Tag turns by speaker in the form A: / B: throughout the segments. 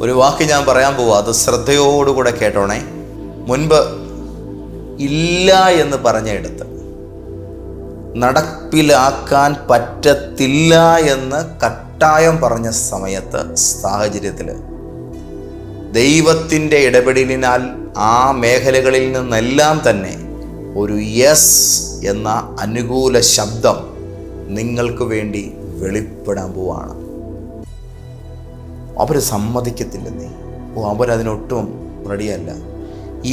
A: ഒരു വാക്ക് ഞാൻ പറയാൻ പോവാ അത് ശ്രദ്ധയോടുകൂടെ കേട്ടോണേ. മുൻപ് ഇല്ല എന്ന് പറഞ്ഞെടുത്ത് നടപ്പിലാക്കാൻ പറ്റത്തില്ല എന്ന് കട്ടായം പറഞ്ഞ സമയത്ത് സാഹചര്യത്തിൽ ദൈവത്തിന്റെ ഇടപെടലിനാൽ ആ മേഖലകളിൽ നിന്നെല്ലാം തന്നെ ഒരു യെസ് എന്ന അനുകൂല ശബ്ദം നിങ്ങൾക്ക് വേണ്ടി വെളിപ്പെടാൻ പോവാണ്. അവർ സമ്മതിക്കത്തില്ലെന്നേ ഓ അവരതിനൊട്ടും റെഡിയല്ല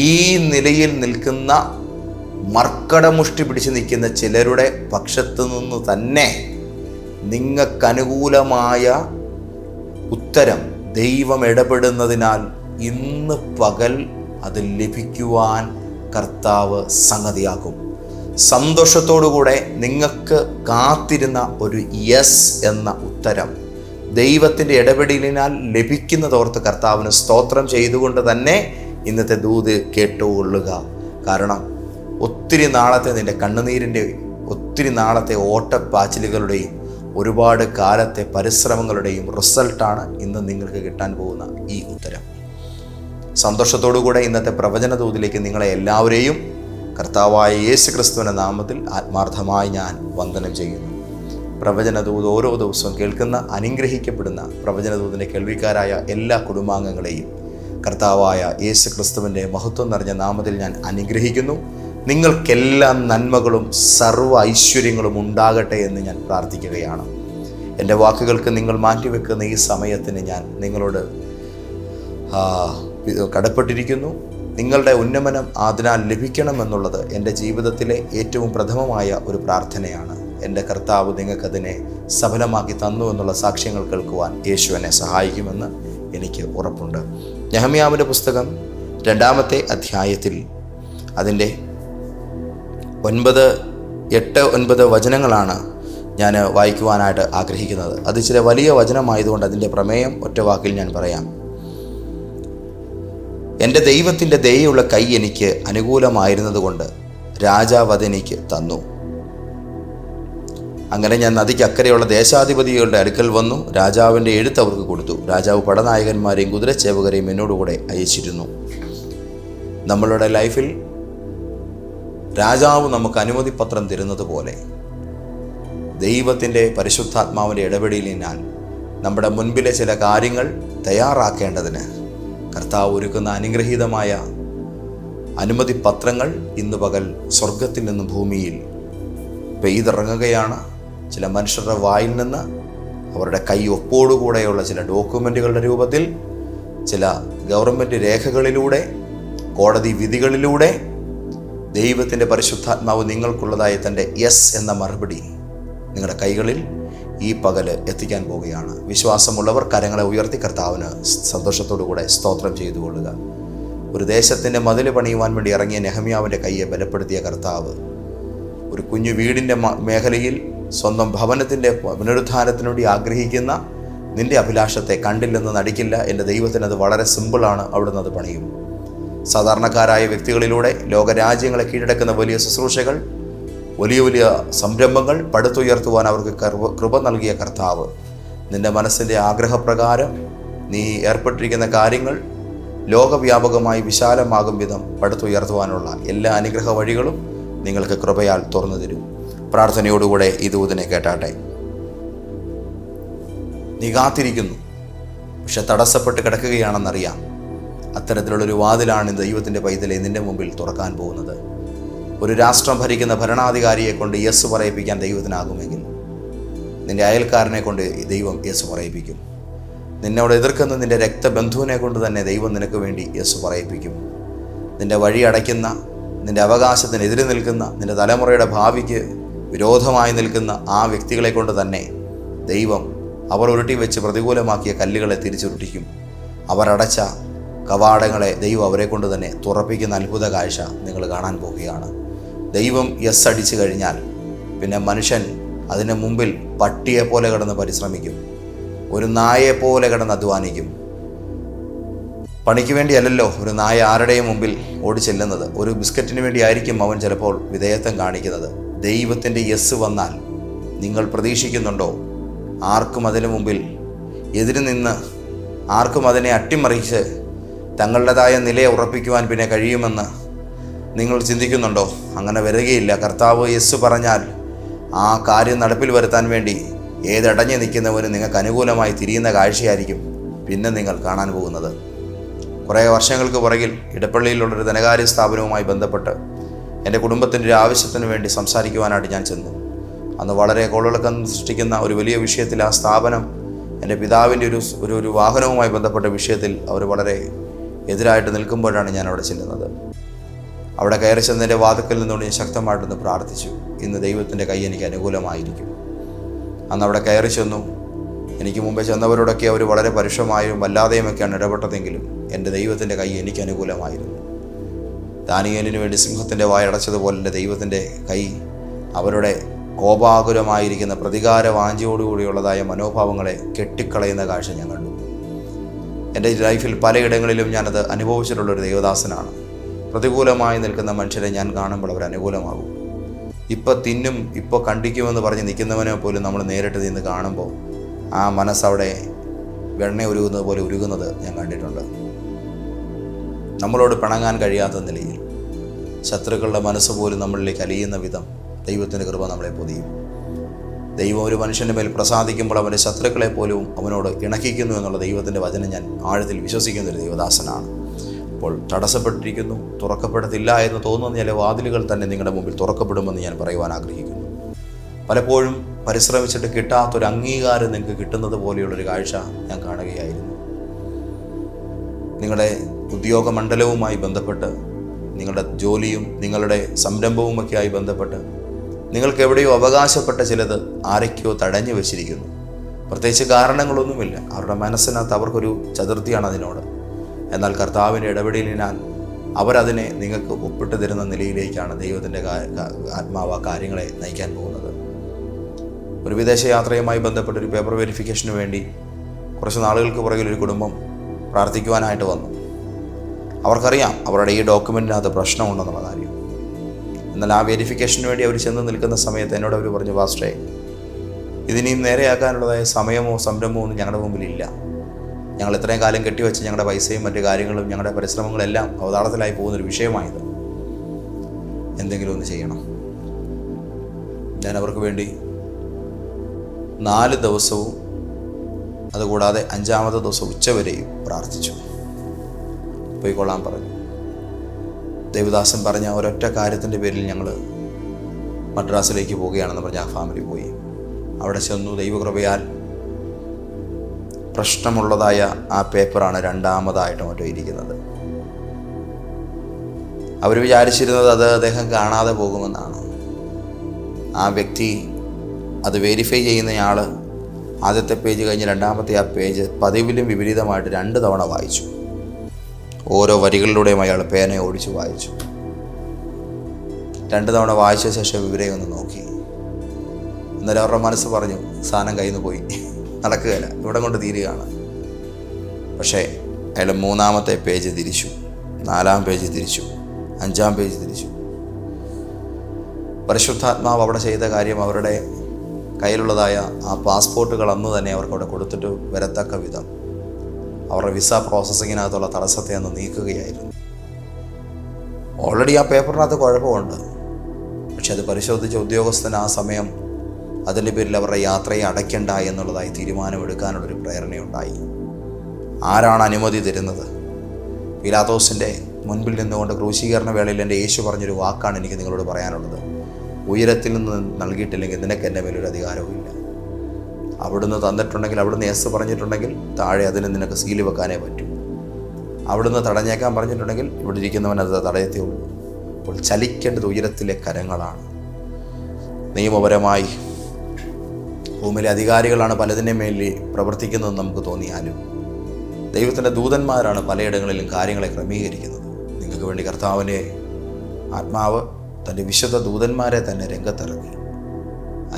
A: ഈ നിലയിൽ നിൽക്കുന്ന മർക്കടമുഷ്ടി പിടിച്ച് നിൽക്കുന്ന ചിലരുടെ പക്ഷത്തു നിന്ന് തന്നെ നിങ്ങൾക്കനുകൂലമായ ഉത്തരം ദൈവം ഇടപെടുന്നതിനാൽ ഇന്ന് പകൽ അത് ലഭിക്കുവാൻ കർത്താവ് സംഗതിയാക്കും സന്തോഷത്തോടുകൂടെ നിങ്ങൾക്ക് കാത്തിരുന്ന ഒരു യെസ് എന്ന ഉത്തരം ദൈവത്തിന്റെ ഇടപെടലിനാൽ ലഭിക്കുന്നതോർത്ത് കർത്താവിന് സ്തോത്രം ചെയ്തുകൊണ്ട് തന്നെ ഇന്നത്തെ ദൂത് കേട്ടുകൊള്ളുക. കാരണം ഒത്തിരി നാളത്തെ നിന്റെ കണ്ണുനീരിന്റെ ഒത്തിരി നാളത്തെ ഓട്ടപ്പാച്ചിലുകളുടെയും ഒരുപാട് കാലത്തെ പരിശ്രമങ്ങളുടെയും റിസൾട്ടാണ് ഇന്ന് നിങ്ങൾക്ക് കിട്ടാൻ പോകുന്ന ഈ ഉത്തരം. സന്തോഷത്തോടുകൂടെ ഇന്നത്തെ പ്രവചന തോതിലേക്ക് നിങ്ങളെ എല്ലാവരെയും കർത്താവായ യേശു ക്രിസ്തുവിന്റെ നാമത്തിൽ ആത്മാർത്ഥമായി ഞാൻ വന്ദനം ചെയ്യുന്നു. പ്രവചന ദൂത് ഓരോ ദിവസവും കേൾക്കുന്ന അനുഗ്രഹിക്കപ്പെടുന്ന പ്രവചനദൂതിന്റെ കേൾവിക്കാരായ എല്ലാ കുടുംബാംഗങ്ങളെയും കർത്താവായ യേശു ക്രിസ്തുവിന്റെ മഹത്വം നിറഞ്ഞ നാമത്തിൽ ഞാൻ അനുഗ്രഹിക്കുന്നു. നിങ്ങൾക്കെല്ലാ നന്മകളും സർവ ഐശ്വര്യങ്ങളും ഉണ്ടാകട്ടെ എന്ന് ഞാൻ പ്രാർത്ഥിക്കുകയാണ്. എന്റെ വാക്കുകൾക്ക് നിങ്ങൾ മാറ്റിവെക്കുന്ന ഈ സമയത്തിന് ഞാൻ നിങ്ങളോട് കടപ്പെട്ടിരിക്കുന്നു. നിങ്ങളുടെ ഉന്നമനം അതിനാൽ ലഭിക്കണമെന്നുള്ളത് എന്റെ ജീവിതത്തിലെ ഏറ്റവും പ്രഥമമായ ഒരു പ്രാർത്ഥനയാണ്. എന്റെ കർത്താവ് നിങ്ങൾക്കതിനെ സഫലമാക്കി തന്നു എന്നുള്ള സാക്ഷ്യങ്ങൾ കേൾക്കുവാൻ യേശു എന്നെ സഹായിക്കുമെന്ന് എനിക്ക് ഉറപ്പുണ്ട്. നെഹമ്യാവിന്റെ പുസ്തകം രണ്ടാമത്തെ അധ്യായത്തിൽ അതിന്റെ ഒൻപത് എട്ട് ഒൻപത് വചനങ്ങളാണ് ഞാൻ വായിക്കുവാനായിട്ട് ആഗ്രഹിക്കുന്നത്. അത് ചില വലിയ വചനമായതുകൊണ്ട് അതിന്റെ പ്രമേയം ഒറ്റ വാക്കിൽ ഞാൻ പറയാം. എന്റെ ദൈവത്തിന്റെ ദയുള്ള കൈ എനിക്ക് അനുകൂലമായിരുന്നതുകൊണ്ട് രാജാവ് അതെനിക്ക് തന്നു. അങ്ങനെ ഞാൻ നദിക്കക്കരെയുള്ള ദേശാധിപതികളുടെ അടുക്കൽ വന്നു രാജാവിന്റെ എഴുത്ത് അവർക്ക് കൊടുത്തു. രാജാവ് പടനായകന്മാരെയും കുതിരച്ചേവകരെയും എന്നോടുകൂടെ അയച്ചിരുന്നു. നമ്മളുടെ ലൈഫിൽ രാജാവ് നമുക്ക് അനുമതി പത്രം തരുന്നത് പോലെ ദൈവത്തിന്റെ പരിശുദ്ധാത്മാവിന്റെ നിന്നാൽ നമ്മുടെ മുൻപിലെ ചില കാര്യങ്ങൾ തയ്യാറാക്കേണ്ടതിന് കർത്താവ് ഒരുക്കുന്ന അനുഗ്രഹീതമായ അനുമതി പത്രങ്ങൾ ഇന്ന് പകൽ സ്വർഗത്തിൽ നിന്ന് ഭൂമിയിൽ പെയ്തിറങ്ങുകയാണ്. ചില മനുഷ്യരുടെ വായിൽ നിന്ന് അവരുടെ കൈ ഒപ്പോടുകൂടെയുള്ള ചില ഡോക്യുമെന്റുകളുടെ രൂപത്തിൽ ചില ഗവൺമെന്റ് രേഖകളിലൂടെ കോടതി വിധികളിലൂടെ ദൈവത്തിന്റെ പരിശുദ്ധാത്മാവ് നിങ്ങൾക്കുള്ളതായ തന്റെ യെസ് എന്ന മറുപടി നിങ്ങളുടെ കൈകളിൽ ഈ പകൽ എത്തിക്കാൻ പോവുകയാണ്. വിശ്വാസമുള്ളവർ കരങ്ങളെ ഉയർത്തി കർത്താവിന് സന്തോഷത്തോടുകൂടെ സ്തോത്രം ചെയ്തു കൊള്ളുക. ഒരു ദേശത്തിന്റെ മതിൽ പണിയുവാൻ വേണ്ടി ഇറങ്ങിയ നെഹമ്യാവിന്റെ കയ്യെ ബലപ്പെടുത്തിയ കർത്താവ് ഒരു കുഞ്ഞു വീടിന്റെ മേഖലയിൽ സ്വന്തം ഭവനത്തിന്റെ പുനരുദ്ധാനത്തിനു വേണ്ടി ആഗ്രഹിക്കുന്ന നിന്റെ അഭിലാഷത്തെ കണ്ടില്ലെന്ന് നടിക്കില്ല. എന്റെ ദൈവത്തിന് അത് വളരെ സിമ്പിളാണ്. അവിടുന്ന് അത് പണിയും. സാധാരണക്കാരായ വ്യക്തികളിലൂടെ ലോകരാജ്യങ്ങളെ കീഴടക്കുന്ന വലിയ ശുശ്രൂഷകൾ വലിയ വലിയ സംരംഭങ്ങൾ പടുത്തുയർത്തുവാൻ അവർക്ക് കൃപ നൽകിയ കർത്താവ്. നിന്റെ മനസ്സിന്റെ ആഗ്രഹപ്രകാരം നീ ഏർപ്പെട്ടിരിക്കുന്ന കാര്യങ്ങൾ ലോകവ്യാപകമായി വിശാലമാകും വിധം പടുത്തുയർത്തുവാനുള്ള എല്ലാ അനുഗ്രഹ വഴികളും നിങ്ങൾക്ക് കൃപയാൽ തുറന്നു തരും. പ്രാർത്ഥനയോടുകൂടെ ഈ ദൂതനെ കേട്ടാട്ടെ. നീ കാത്തിരിക്കുന്നു. പക്ഷെ തടസ്സപ്പെട്ട് കിടക്കുകയാണെന്നറിയാം. അത്തരത്തിലുള്ളൊരു വാതിലാണ് ദൈവത്തിന്റെ പൈതലെ നിന്റെ മുമ്പിൽ തുറക്കാൻ പോകുന്നത്. ഒരു രാഷ്ട്രം ഭരിക്കുന്ന ഭരണാധികാരിയെ കൊണ്ട് യെസ് പറയിപ്പിക്കാൻ ദൈവത്തിനാകുമെങ്കിൽ നിന്റെ അയൽക്കാരനെ കൊണ്ട് ദൈവം യെസ് പറയിപ്പിക്കും. നിന്നോട് എതിർക്കുന്ന നിന്റെ രക്തബന്ധുവിനെ കൊണ്ട് തന്നെ ദൈവം നിനക്ക് വേണ്ടി യെസ് പറയിപ്പിക്കും. നിന്റെ വഴി അടയ്ക്കുന്ന നിന്റെ അവകാശത്തിനെതിരെ നിൽക്കുന്ന നിന്റെ തലമുറയുടെ ഭാവിക്ക് വിരോധമായി നിൽക്കുന്ന ആ വ്യക്തികളെ കൊണ്ട് തന്നെ ദൈവം അവർ ഉരുട്ടി വെച്ച് പ്രതികൂലമാക്കിയ കല്ലുകളെ തിരിച്ചുരുട്ടിക്കും. അവരടച്ച കവാടങ്ങളെ ദൈവം അവരെ കൊണ്ട് തന്നെ തുറപ്പിക്കുന്ന അത്ഭുത കാഴ്ച നിങ്ങൾ കാണാൻ പോവുകയാണ് ദൈവം യെസ് അടിച്ചു കഴിഞ്ഞാൽ പിന്നെ മനുഷ്യൻ അതിന് മുമ്പിൽ പട്ടിയെ പോലെ കിടന്ന് പരിശ്രമിക്കും. ഒരു നായയെ പോലെ കിടന്ന് അധ്വാനിക്കും. പണിക്ക് വേണ്ടിയല്ലല്ലോ ഒരു നായ ആരുടെയും മുമ്പിൽ ഓടി ചെല്ലുന്നത് ഒരു ബിസ്ക്കറ്റിന് വേണ്ടിയായിരിക്കും അവൻ ചിലപ്പോൾ വിധേയത്വം കാണിക്കുന്നത്. ദൈവത്തിന്റെ യെസ് വന്നാൽ നിങ്ങൾ പ്രതീക്ഷിക്കുന്നുണ്ടോ? ആർക്കും അതിനു മുമ്പിൽ എതിര് നിന്ന് ആർക്കും അതിനെ അട്ടിമറിച്ച് തങ്ങളുടേതായ നിലയെ ഉറപ്പിക്കുവാൻ പിന്നെ കഴിയുമെന്ന് നിങ്ങൾ ചിന്തിക്കുന്നുണ്ടോ? അങ്ങനെ വരികയില്ല. കർത്താവ് യെസ് പറഞ്ഞാൽ ആ കാര്യം നടപ്പിൽ വരുത്താൻ വേണ്ടി ഏതടഞ്ഞു നിൽക്കുന്നവനും നിങ്ങൾക്ക് അനുകൂലമായി തിരിയുന്ന കാഴ്ചയായിരിക്കും പിന്നെ നിങ്ങൾ കാണാൻ പോകുന്നത്. കുറേ വർഷങ്ങൾക്ക് പുറകിൽ ഇടപ്പള്ളിയിലുള്ളൊരു ധനകാര്യ സ്ഥാപനവുമായി ബന്ധപ്പെട്ട് എന്റെ കുടുംബത്തിന്റെ ഒരു ആവശ്യത്തിന് വേണ്ടി സംസാരിക്കുവാനായിട്ട് ഞാൻ ചെന്നു. അന്ന് വളരെ കോളിളക്കം സൃഷ്ടിക്കുന്ന ഒരു വലിയ വിഷയത്തിൽ ആ സ്ഥാപനം എന്റെ പിതാവിന്റെ ഒരു ഒരു ഒരു വാഹനവുമായി ബന്ധപ്പെട്ട വിഷയത്തിൽ അവർ വളരെ എതിരായിട്ട് നിൽക്കുമ്പോഴാണ് ഞാൻ അവിടെ ചെല്ലുന്നത്. അവിടെ കയറി ചെന്നതിന്റെ വാതുക്കൽ നിന്നുകൊണ്ട് ഞാൻ ശക്തമായിട്ടൊന്ന് പ്രാർത്ഥിച്ചു. ഇന്ന് ദൈവത്തിന്റെ കൈ എനിക്ക് അനുകൂലമായിരിക്കും. അന്ന് അവിടെ കയറി ചെന്നു. എനിക്ക് മുമ്പേ ചെന്നവരോടൊക്കെ അവർ വളരെ പരുഷമായും വല്ലാതെയുമൊക്കെയാണ് ഇടപെട്ടതെങ്കിലും എന്റെ ദൈവത്തിന്റെ കൈ എനിക്ക് അനുകൂലമായിരുന്നു. ദാനിയേലിന് വേണ്ടി സിംഹത്തിന്റെ വായടച്ചതുപോലെ ദൈവത്തിന്റെ കൈ? അവരുടെ കോപാകുലമായിരിക്കുന്ന പ്രതികാര വാഞ്ചയോടുകൂടിയുള്ളതായ മനോഭാവങ്ങളെ കെട്ടിക്കളയുന്ന കാഴ്ച ഞാൻ കണ്ടു. എന്റെ ലൈഫിൽ പലയിടങ്ങളിലും ഞാനത് അനുഭവിച്ചിട്ടുള്ളൊരു ദൈവദാസനാണ്. പ്രതികൂലമായി നിൽക്കുന്ന മനുഷ്യരെ ഞാൻ കാണുമ്പോൾ അവർ അനുകൂലമാകും. ഇപ്പോൾ തിന്നും ഇപ്പോൾ കണ്ടിക്കുമെന്ന് പറഞ്ഞ് നിൽക്കുന്നവനെ പോലും നമ്മൾ നേരിട്ട് നിന്ന് കാണുമ്പോൾ ആ മനസ്സവിടെ വെണ്ണ ഉരുകുന്നത് പോലെ ഉരുകുന്നത് ഞാൻ കണ്ടിട്ടുണ്ട്. നമ്മളോട് പിണങ്ങാൻ കഴിയാത്ത നിലയിൽ ശത്രുക്കളുടെ മനസ്സ് പോലും നമ്മളിലേക്ക് അലിയുന്ന വിധം ദൈവത്തിന്റെ കൃപ നമ്മളെ പൊതിയും. ദൈവം ഒരു മനുഷ്യന്റെ മേൽ പ്രസാദിക്കുമ്പോൾ അവന്റെ ശത്രുക്കളെ പോലും അവനോട് ഇണക്കിക്കുന്നു എന്നുള്ള ദൈവത്തിന്റെ വചനം ഞാൻ ആഴത്തിൽ വിശ്വസിക്കുന്ന ഒരു ദൈവദാസനാണ്. അപ്പോൾ തടസ്സപ്പെട്ടിരിക്കുന്നു തുറക്കപ്പെടത്തില്ല എന്ന് തോന്നുന്ന ചില വാതിലുകൾ തന്നെ നിങ്ങളുടെ മുമ്പിൽ തുറക്കപ്പെടുമെന്ന് ഞാൻ പറയുവാൻ ആഗ്രഹിക്കുന്നു. പലപ്പോഴും പരിശ്രമിച്ചിട്ട് കിട്ടാത്തൊരു അംഗീകാരം നിങ്ങൾക്ക് കിട്ടുന്നത് പോലെയുള്ളൊരു കാഴ്ച ഞാൻ കാണുകയായിരുന്നു. നിങ്ങളുടെ ഉദ്യോഗ മണ്ഡലവുമായി ബന്ധപ്പെട്ട് നിങ്ങളുടെ ജോലിയും നിങ്ങളുടെ സംരംഭവുമൊക്കെയായി ബന്ധപ്പെട്ട് നിങ്ങൾക്ക് എവിടെയോ അവകാശപ്പെട്ട ചിലത് ആരൊക്കെയോ തടഞ്ഞു വെച്ചിരിക്കുന്നു. പ്രത്യേകിച്ച് കാരണങ്ങളൊന്നുമില്ല. അവരുടെ മനസ്സിനകത്ത് അവർക്കൊരു ചതുർത്ഥിയാണ് അതിനോട്. എന്നാൽ കർത്താവിന്റെ ഇടപെടലിനാൽ അവരതിനെ നിങ്ങൾക്ക് ഒപ്പിട്ട് തരുന്ന നിലയിലേക്കാണ് ദൈവത്തിന്റെ ആത്മാവ് ആ കാര്യങ്ങളെ നയിക്കാൻ പോകുന്നത്. ഒരു വിദേശ യാത്രയുമായി ബന്ധപ്പെട്ട ഒരു പേപ്പർ വെരിഫിക്കേഷന് വേണ്ടി കുറച്ച് നാളുകൾക്ക് പുറകിൽ ഒരു കുടുംബം പ്രാർത്ഥിക്കുവാനായിട്ട് വന്നു. അവർക്കറിയാം അവരുടെ ഈ ഡോക്യുമെന്റിനകത്ത് പ്രശ്നമുണ്ടെന്നുള്ള കാര്യം. എന്നാൽ ആ വെരിഫിക്കേഷന് വേണ്ടി അവർ ചെന്ന് നിൽക്കുന്ന സമയത്ത് എന്നോട് അവർ പറഞ്ഞു പാസ്റ്റേ ഇതിനെയും നേരെയാക്കാനുള്ളതായ സമയമോ സംരംഭമോ ഒന്നും ഞങ്ങളുടെ മുമ്പിലില്ല. ഞങ്ങൾ ഇത്രയും കാലം കെട്ടിവെച്ച് ഞങ്ങളുടെ പൈസയും മറ്റു കാര്യങ്ങളും ഞങ്ങളുടെ പരിശ്രമങ്ങളെല്ലാം അവതാളത്തിലായി പോകുന്നൊരു വിഷയമായത്. എന്തെങ്കിലും ഒന്ന് ചെയ്യണം. ഞാൻ അവർക്ക് വേണ്ടി നാല് ദിവസവും അതുകൂടാതെ അഞ്ചാമത്തെ ദിവസം ഉച്ചവരെയും പ്രാർത്ഥിച്ചു. പോയിക്കൊള്ളാൻ പറഞ്ഞു. ദേവദാസൻ പറഞ്ഞ ഒരൊറ്റ കാര്യത്തിന്റെ പേരിൽ ഞങ്ങൾ മദ്രാസിലേക്ക് പോവുകയാണെന്ന് പറഞ്ഞ് ആ ഫാമിലി പോയി. അവിടെ ചെന്നു ദൈവകൃപയാൽ പ്രശ്നമുള്ളതായ ആ പേപ്പറാണ് രണ്ടാമതായിട്ട് മറ്റോ ഇരിക്കുന്നത്. അവർ വിചാരിച്ചിരുന്നത് അത് അദ്ദേഹം കാണാതെ പോകുമെന്നാണ്. ആ വ്യക്തി അത് വെരിഫൈ ചെയ്യുന്നയാൾ ആദ്യത്തെ പേജ് കഴിഞ്ഞ് രണ്ടാമത്തെ ആ പേജ് പതിവിലും വിപരീതമായിട്ട് രണ്ട് തവണ വായിച്ചു. ഓരോ വരികളിലൂടെയും അയാൾ പേന ഓടിച്ച് വായിച്ചു. രണ്ട് തവണ വായിച്ച ശേഷം ഇവരെ ഒന്ന് നോക്കി. എന്നാലും അവരുടെ മനസ്സ് പറഞ്ഞു സാധനം കയ്യിൽ നിന്ന് പോയി. നടക്കുകയില്ല. ഇവിടെ കൊണ്ട് തീരുകയാണ്. പക്ഷേ അയാൾ മൂന്നാമത്തെ പേജ് തിരിച്ചു. നാലാം പേജ് തിരിച്ചു. അഞ്ചാം പേജ് തിരിച്ചു. പരിശുദ്ധാത്മാവ് അവിടെ ചെയ്ത കാര്യം അവരുടെ കയ്യിലുള്ളതായ ആ പാസ്പോർട്ടുകൾ അന്ന് തന്നെ അവർക്ക് അവിടെ കൊടുത്തിട്ട് വരത്തക്ക വിധം. അവരുടെ വിസ പ്രോസസ്സിങ്ങിനകത്തുള്ള തടസ്സത്തെ അന്ന് നീക്കുകയായിരുന്നു. ഓൾറെഡി ആ പേപ്പറിനകത്ത് കുഴപ്പമുണ്ട്. പക്ഷെ അത് പരിശോധിച്ച ഉദ്യോഗസ്ഥന് ആ സമയം അതിന്റെ പേരിൽ അവരുടെ യാത്രയെ അടയ്ക്കണ്ട എന്നുള്ളതായി തീരുമാനമെടുക്കാനുള്ളൊരു പ്രേരണയുണ്ടായി. ആരാണ് അനുമതി തരുന്നത്? പിലാത്തോസിന്റെ മുൻപിൽ നിന്നുകൊണ്ട് ക്രൂശീകരണ വേളയിൽ എന്റെ യേശു പറഞ്ഞൊരു വാക്കാണ് എനിക്ക് നിങ്ങളോട് പറയാനുള്ളത്. ഉയരത്തിൽ നിന്ന് നൽകിയിട്ടില്ലെങ്കിൽ നിനക്ക് എന്റെ മേലൊരു അധികാരവും ഇല്ല. അവിടുന്ന് തന്നിട്ടുണ്ടെങ്കിൽ അവിടുന്ന് യെസ് പറഞ്ഞിട്ടുണ്ടെങ്കിൽ താഴെ അതിന് നിനക്ക് സീൽ വെക്കാനേ പറ്റൂ. അവിടുന്ന് തടഞ്ഞേക്കാൻ പറഞ്ഞിട്ടുണ്ടെങ്കിൽ ഇവിടെ ഇരിക്കുന്നവൻ അത് തടയത്തേ ഉള്ളൂ. അപ്പോൾ ചലിക്കേണ്ടത് ഉയരത്തിലെ കരങ്ങളാണ്. നിയമപരമായി ഭൂമിയിലെ അധികാരികളാണ് പലതിന്റെ മേലിൽ പ്രവർത്തിക്കുന്നതെന്ന് നമുക്ക് തോന്നിയാലും ദൈവത്തിന്റെ ദൂതന്മാരാണ് പലയിടങ്ങളിലും കാര്യങ്ങളെ ക്രമീകരിക്കുന്നത്. നിങ്ങൾക്ക് വേണ്ടി കർത്താവിനെ ആത്മാവ് തന്റെ വിശുദ്ധ ദൂതന്മാരെ തന്നെ രംഗത്തിറക്കി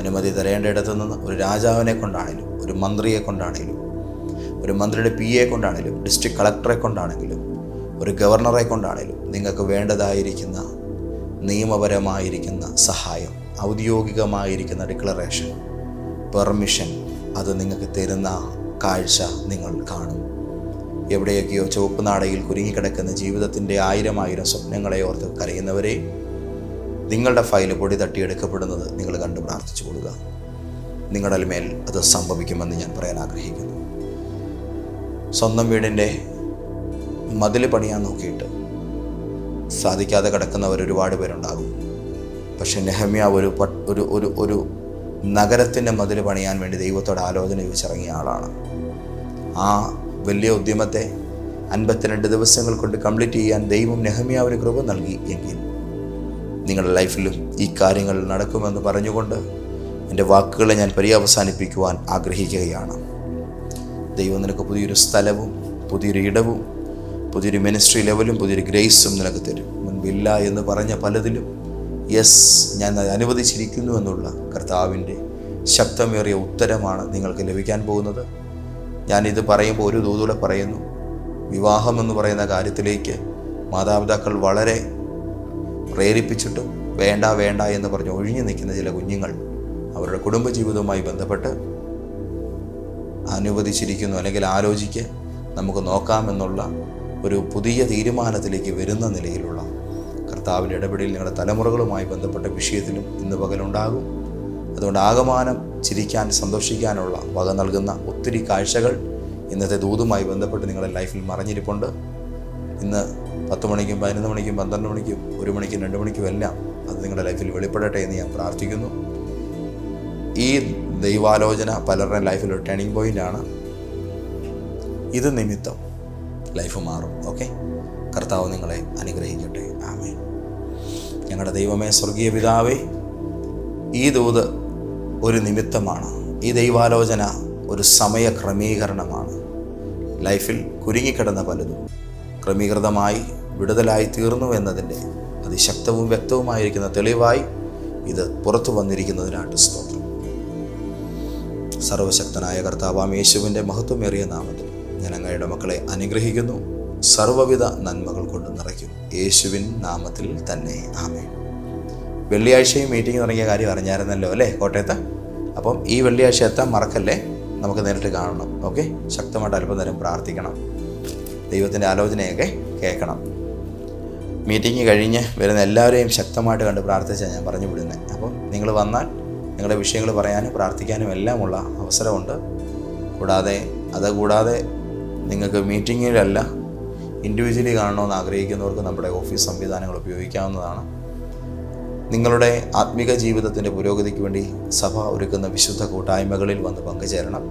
A: അനുമതി തരേണ്ടയിടത്തു നിന്ന് ഒരു രാജാവിനെ കൊണ്ടാണെങ്കിലും ഒരു മന്ത്രിയെ കൊണ്ടാണെങ്കിലും ഒരു മന്ത്രിയുടെ പി എ കൊണ്ടാണെങ്കിലും ഡിസ്ട്രിക്ട് കളക്ടറെ കൊണ്ടാണെങ്കിലും ഒരു ഗവർണറെ കൊണ്ടാണെങ്കിലും നിങ്ങൾക്ക് വേണ്ടതായിരിക്കുന്ന നിയമപരമായിരിക്കുന്ന സഹായം ഔദ്യോഗികമായിരിക്കുന്ന ഡിക്ലറേഷൻ പെർമിഷൻ അത് നിങ്ങൾക്ക് തരുന്ന കാഴ്ച നിങ്ങൾ കാണും. എവിടെയൊക്കെയോ ചുവപ്പ് നാടയിൽ കുരുങ്ങിക്കിടക്കുന്ന ജീവിതത്തിന്റെ ആയിരം ആയിരം സ്വപ്നങ്ങളെ ഓർത്ത് കരയുന്നവരെ നിങ്ങളുടെ ഫയൽ പൊടി തട്ടിയെടുക്കപ്പെടുന്നത് നിങ്ങൾ കണ്ട് പ്രാർത്ഥിച്ചു കൊടുക്കുക നിങ്ങളുടെ മേൽ അത് സംഭവിക്കുമെന്ന് ഞാൻ പറയാൻ ആഗ്രഹിക്കുന്നു. സ്വന്തം വീടിന്റെ മതിൽ പണിയാൻ നോക്കിയിട്ട് സാധിക്കാതെ കിടക്കുന്നവർ ഒരുപാട് പേരുണ്ടാകും. പക്ഷെ നെഹമ്യ ഒരു ഒരു ഒരു ഒരു നഗരത്തിന്റെ മതിൽ പണിയാൻ വേണ്ടി ദൈവത്തോട് ആലോചന ചോദിച്ചിറങ്ങിയ ആളാണ്. ആ വലിയ ഉദ്യമത്തെ അൻപത്തിരണ്ട് ദിവസങ്ങൾ കൊണ്ട് കംപ്ലീറ്റ് ചെയ്യാൻ ദൈവം നെഹമ്യ ഒരു കൃപ നൽകി എങ്കിൽ നിങ്ങളുടെ ലൈഫിലും ഈ കാര്യങ്ങൾ നടക്കുമെന്ന് പറഞ്ഞുകൊണ്ട് എന്റെ വാക്കുകളെ ഞാൻ പര്യവസാനിപ്പിക്കുവാൻ ആഗ്രഹിക്കുകയാണ്. ദൈവം നിനക്ക് പുതിയൊരു സ്ഥലവും പുതിയൊരു ഇടവും പുതിയൊരു മിനിസ്ട്രി ലെവലും പുതിയൊരു ഗ്രേസും നിനക്ക് തരും. മുൻപില്ല എന്ന് പറഞ്ഞ പലതിലും യെസ് ഞാൻ അനുവദിച്ചിരിക്കുന്നു എന്നുള്ള കർത്താവിന്റെ ശക്തമേറിയ ഉത്തരമാണ് നിങ്ങൾക്ക് ലഭിക്കാൻ പോകുന്നത്. ഞാനിത് പറയുമ്പോൾ ഒരു ദൂതൂടെ പറയുന്നു വിവാഹം എന്ന് പറയുന്ന കാര്യത്തിലേക്ക് മാതാപിതാക്കൾ വളരെ പ്രേരിപ്പിച്ചിട്ടും വേണ്ട വേണ്ട എന്ന് പറഞ്ഞ് ഒഴിഞ്ഞു നിൽക്കുന്ന ചില കുഞ്ഞുങ്ങൾ അവരുടെ കുടുംബജീവിതവുമായി ബന്ധപ്പെട്ട് അനുവദിച്ചിരിക്കുന്നു. അല്ലെങ്കിൽ ആലോചിക്ക് നമുക്ക് നോക്കാമെന്നുള്ള ഒരു പുതിയ തീരുമാനത്തിലേക്ക് വരുന്ന നിലയിലുള്ള കർത്താവിന്റെ ഇടപെടൽ നിങ്ങളുടെ തലമുറകളുമായി ബന്ധപ്പെട്ട വിഷയത്തിലും ഇന്ന് പകലുണ്ടാകും. അതുകൊണ്ട് ആകമാനം ചിരിക്കാൻ സന്തോഷിക്കാനുള്ള വക നൽകുന്ന ഒത്തിരി കാഴ്ചകൾ ഇന്നത്തെ ദൂതുമായി ബന്ധപ്പെട്ട് നിങ്ങളുടെ ലൈഫിൽ മറഞ്ഞിരിപ്പുണ്ട്. ഇന്ന് പത്ത് മണിക്കും പതിനൊന്ന് മണിക്കും പന്ത്രണ്ട് മണിക്കും ഒരു മണിക്കും രണ്ട് മണിക്കും എല്ലാം അത് നിങ്ങളുടെ ലൈഫിൽ വെളിപ്പെടട്ടെ എന്ന് ഞാൻ പ്രാർത്ഥിക്കുന്നു. ഈ ദൈവാലോചന പലരുടെയും ലൈഫിൽ ഒരു ടേണിംഗ് പോയിന്റാണ് ഇത് നിമിത്തം ലൈഫ് മാറും ഓക്കെ? കർത്താവ് നിങ്ങളെ അനുഗ്രഹിക്കട്ടെ. ആമേ ഞങ്ങളുടെ ദൈവമേ സ്വർഗീയ പിതാവേ ഈ ദൂത് ഒരു നിമിത്തമാണ്. ഈ ദൈവാലോചന ഒരു സമയ ക്രമീകരണമാണ്. ലൈഫിൽ കുരുങ്ങിക്കിടന്ന പലതും ക്രമീകൃതമായി വിടുതലായി തീർന്നു എന്നതിന്റെ അതിശക്തവും വ്യക്തവുമായിരിക്കുന്ന തെളിവായി ഇത് പുറത്തു വന്നിരിക്കുന്നതിനാണ് സ്തോത്രം. സർവശക്തനായ കർത്താവാം യേശുവിന്റെ മഹത്വമേറിയ നാമത്തിൽ ജനങ്ങളുടെ മക്കളെ അനുഗ്രഹിക്കുന്നു. സർവവിധ നന്മകൾ കൊണ്ട് നിറയ്ക്കും യേശുവിൻ നാമത്തിൽ തന്നെ ആമേ വെള്ളിയാഴ്ചയും മീറ്റിംഗ് തുടങ്ങിയ കാര്യം അറിഞ്ഞായിരുന്നല്ലോ അല്ലേ കോട്ടയത്ത്? അപ്പം ഈ വെള്ളിയാഴ്ച എത്താൻ മറക്കല്ലേ? നമുക്ക് നേരിട്ട് കാണണം. ഓക്കെ? ശക്തമായിട്ട് അല്പം നേരം പ്രാർത്ഥിക്കണം. ദൈവത്തിന്റെ ആലോചനയൊക്കെ കേൾക്കണം. മീറ്റിംഗ് കഴിഞ്ഞ് വരുന്ന എല്ലാവരെയും ശക്തമായിട്ട് കണ്ട് പ്രാർത്ഥിച്ചാണ് ഞാൻ പറഞ്ഞു വിടുന്നത് അപ്പോൾ നിങ്ങൾ വന്നാൽ നിങ്ങളുടെ വിഷയങ്ങൾ പറയാനും പ്രാർത്ഥിക്കാനും എല്ലാമുള്ള അവസരമുണ്ട്. കൂടാതെ അത് കൂടാതെ നിങ്ങൾക്ക് മീറ്റിങ്ങിലല്ല ഇൻഡിവിജ്വലി കാണണമെന്ന് ആഗ്രഹിക്കുന്നവർക്ക് നമ്മുടെ ഓഫീസ് സംവിധാനങ്ങൾ ഉപയോഗിക്കാവുന്നതാണ്. നിങ്ങളുടെ ആത്മിക ജീവിതത്തിന്റെ പുരോഗതിക്ക് വേണ്ടി സഭ ഒരുക്കുന്ന വിശുദ്ധ കൂട്ടായ്മകളിൽ വന്ന് പങ്കുചേരണം.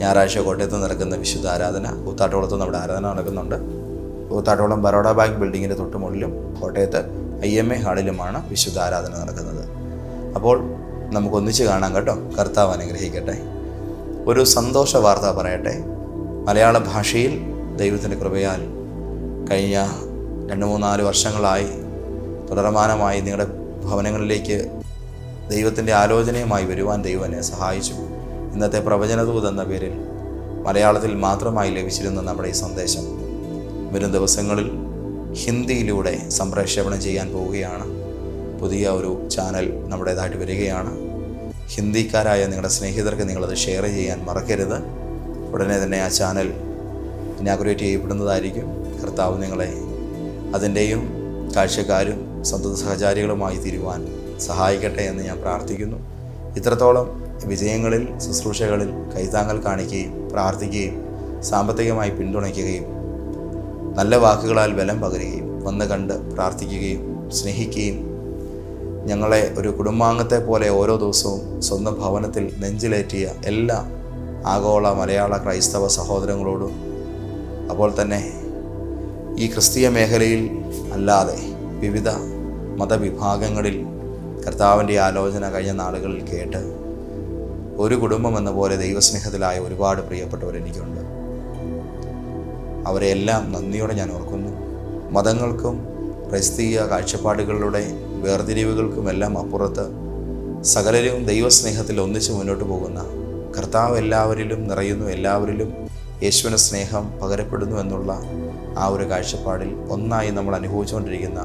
A: ഞായറാഴ്ച കോട്ടയത്ത് നടക്കുന്ന വിശുദ്ധ ആരാധന കൂത്താട്ടോളത്ത് നമ്മുടെ ആരാധന നടക്കുന്നുണ്ട്. കൂത്താട്ടോളം ബറോഡ ബാങ്ക് ബിൽഡിങ്ങിന്റെ തൊട്ട് മുകളിലും കോട്ടയത്ത് ഐ എം എ ഹാളിലുമാണ് വിശുദ്ധ ആരാധന നടക്കുന്നത്. അപ്പോൾ നമുക്കൊന്നിച്ച് കാണാം കേട്ടോ. കർത്താവ് അനുഗ്രഹിക്കട്ടെ. ഒരു സന്തോഷ വാർത്ത പറയട്ടെ. മലയാള ഭാഷയിൽ ദൈവത്തിന്റെ കൃപയാൽ കഴിഞ്ഞ രണ്ട് മൂന്നാൽ വർഷങ്ങളായി തുടർമാനമായി നിങ്ങളുടെ ഭവനങ്ങളിലേക്ക് ദൈവത്തിന്റെ ആലോചനയുമായി വരുവാൻ ദൈവം എന്നെ സഹായിച്ചു. ഇന്നത്തെ പ്രവചനദൂത് എന്ന പേരിൽ മലയാളത്തിൽ മാത്രമായി ലഭിച്ചിരുന്ന നമ്മുടെ ഈ സന്ദേശം വരും ദിവസങ്ങളിൽ ഹിന്ദിയിലൂടെ സംപ്രേഷണം ചെയ്യാൻ പോവുകയാണ്. പുതിയ ഒരു ചാനൽ നമ്മുടേതായിട്ട് വരികയാണ്. ഹിന്ദിക്കാരായ നിങ്ങളുടെ സ്നേഹിതർക്ക് നിങ്ങളത് ഷെയർ ചെയ്യാൻ മറക്കരുത്. ഉടനെ തന്നെ ആ ചാനൽ ഇനാഗുറേറ്റ് ചെയ്യപ്പെടുന്നതായിരിക്കും. കർത്താവ് നിങ്ങളെ അതിന്റെയും കാഴ്ചക്കാരും സന്തത സഹചാരികളുമായി തീരുവാൻ സഹായിക്കട്ടെ എന്ന് ഞാൻ പ്രാർത്ഥിക്കുന്നു. ഇത്രത്തോളം വിജയങ്ങളിൽ ശുശ്രൂഷകളിൽ കൈതാങ്ങൽ കാണിക്കുകയും പ്രാർത്ഥിക്കുകയും സാമ്പത്തികമായി പിന്തുണയ്ക്കുകയും നല്ല വാക്കുകളാൽ ബലം പകരുകയും വന്ന് കണ്ട് പ്രാർത്ഥിക്കുകയും സ്നേഹിക്കുകയും ഞങ്ങളെ ഒരു കുടുംബാംഗത്തെ പോലെ ഓരോ ദിവസവും സ്വന്തം ഭവനത്തിൽ നെഞ്ചിലേറ്റിയ എല്ലാ ആഗോള മലയാള ക്രൈസ്തവ സഹോദരങ്ങളോടും അപ്പോൾ തന്നെ ഈ ക്രിസ്തീയ മേഖലയിൽ അല്ലാതെ വിവിധ മതവിഭാഗങ്ങളിൽ കർത്താവിന്റെ ആലോചന കഴിഞ്ഞ നാളുകളിൽ കേട്ട് ഒരു കുടുംബം എന്ന പോലെ ദൈവസ്നേഹത്തിലായ ഒരുപാട് പ്രിയപ്പെട്ടവർ അവരെല്ലാം നന്ദിയോടെ ഞാൻ ഓർക്കുന്നു. മതങ്ങൾക്കും ക്രൈസ്തീയ കാഴ്ചപ്പാടുകളുടെ വേർതിരിവുകൾക്കുമെല്ലാം അപ്പുറത്ത് സകലരും ദൈവസ്നേഹത്തിൽ ഒന്നിച്ച് മുന്നോട്ട് പോകുന്ന കർത്താവ് എല്ലാവരിലും നിറയുന്നു എല്ലാവരിലും യേശുവിന് സ്നേഹം പകരപ്പെടുന്നു എന്നുള്ള ആ ഒരു കാഴ്ചപ്പാടിൽ ഒന്നായി നമ്മൾ അനുഭവിച്ചുകൊണ്ടിരിക്കുന്ന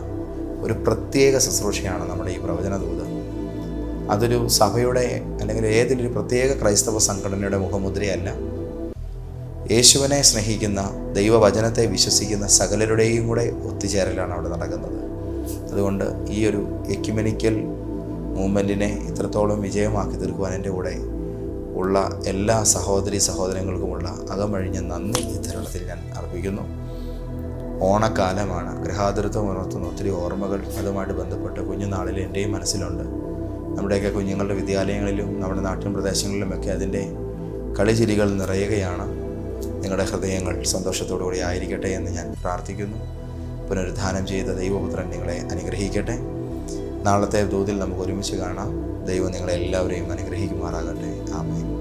A: ഒരു പ്രത്യേക ശുശ്രൂഷയാണ് നമ്മുടെ ഈ പ്രവചന പ്രവചനദൂത് അതൊരു സഭയുടെ അല്ലെങ്കിൽ ഒരു പ്രത്യേക ക്രൈസ്തവ സംഘടനയുടെ മുഖമുദ്രയല്ല. യേശുവിനെ സ്നേഹിക്കുന്ന ദൈവവചനത്തെ വിശ്വസിക്കുന്ന സകലരുടെയും കൂടെ ഒത്തുചേരലാണ് അവിടെ നടക്കുന്നത്. അതുകൊണ്ട് ഈ ഒരു എക്യുമെനിക്കൽ മൂവ്മെന്റിനെ ഇത്രത്തോളം വിജയമാക്കി തീർക്കുവാൻ എന്റെ കൂടെ ഉള്ള എല്ലാ സഹോദരി സഹോദരങ്ങൾക്കുമുള്ള അകമഴിഞ്ഞ നന്ദി ഇത്തരണത്തിൽ തരുണത്തിൽ ഞാൻ അർപ്പിക്കുന്നു. ഓണക്കാലമാണ്. ഗൃഹാതിരത്വം ഉണർത്തുന്ന ഒത്തിരി ഓർമ്മകൾ അതുമായിട്ട് ബന്ധപ്പെട്ട് കുഞ്ഞുനാളിൽ എന്റെയും മനസ്സിലുണ്ട്. നമ്മുടെയൊക്കെ കുഞ്ഞുങ്ങളുടെ വിദ്യാലയങ്ങളിലും നമ്മുടെ നാട്ടിൻ പ്രദേശങ്ങളിലുമൊക്കെ അതിന്റെ കളിചിരികൾ നിറയുകയാണ്. നിങ്ങളുടെ ഹൃദയങ്ങൾ സന്തോഷത്തോടുകൂടി ആയിരിക്കട്ടെ എന്ന് ഞാൻ പ്രാർത്ഥിക്കുന്നു. പുനരുദ്ധാനം ചെയ്ത ദൈവപുത്രൻ നിങ്ങളെ അനുഗ്രഹിക്കട്ടെ. നാളത്തെ ദൂതിൽ നമുക്ക് ഒരുമിച്ച് കാണാം. ദൈവം നിങ്ങളെ എല്ലാവരെയും അനുഗ്രഹിക്കുമാറാകട്ടെ. ആമേൻ.